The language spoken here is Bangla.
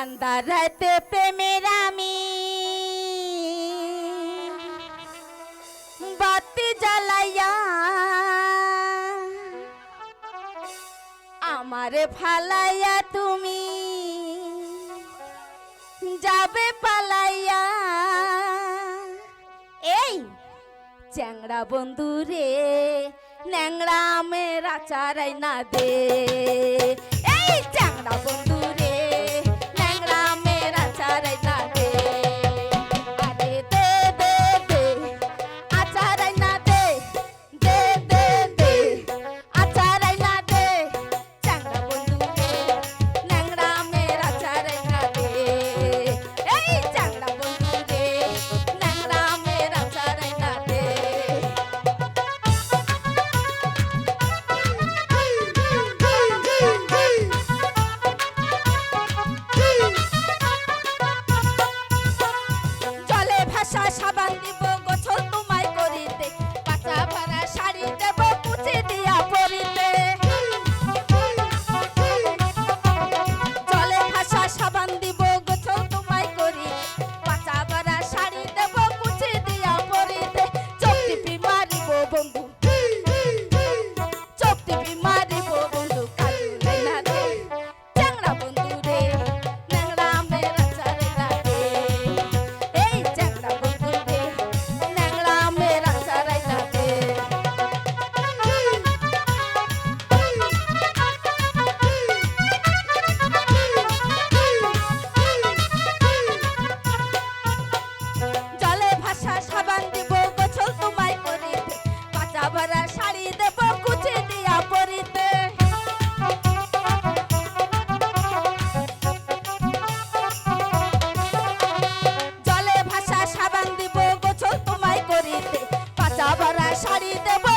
আন্দার রাতে প্রেমের আমি। বাতি জ্বালাইয়া আমারে ফালাইয়া তুমি যাবে পালাইয়া। এই চ্যাংড়া বন্ধু রে ন্যাংড়া মেরা চারাই না দে। ভাষা শাড়িতে